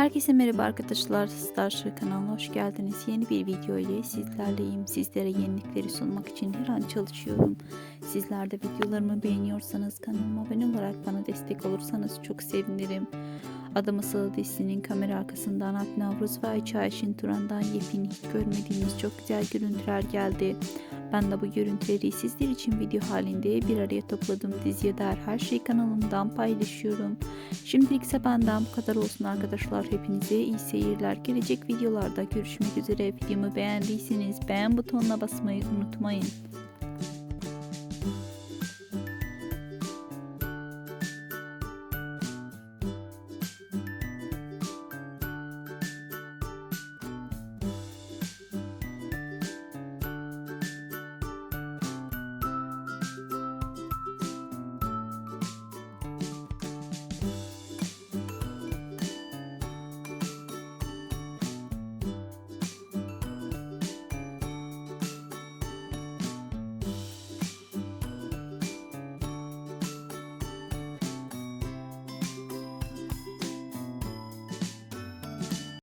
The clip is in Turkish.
Herkese merhaba arkadaşlar. Starship kanalına hoş geldiniz. Yeni bir video ile sizlerleyim. Sizlere yenilikleri sunmak için her an çalışıyorum. Sizler de videolarımı beğeniyorsanız kanalıma abone olarak bana destek olursanız çok sevinirim. Adım Asılı dizisinin kamera arkasından Alp Navruz ve Ayça Ayşin Turan'dan yepyeni hiç görmediğimiz çok güzel görüntüler geldi. Ben de bu görüntüleri sizler için video halinde bir araya topladım. Diziye dair her şeyi kanalımdan paylaşıyorum. Şimdilik ise benden bu kadar olsun arkadaşlar. Hepinize iyi seyirler. Gelecek videolarda görüşmek üzere. Videomu beğendiyseniz beğen butonuna basmayı unutmayın.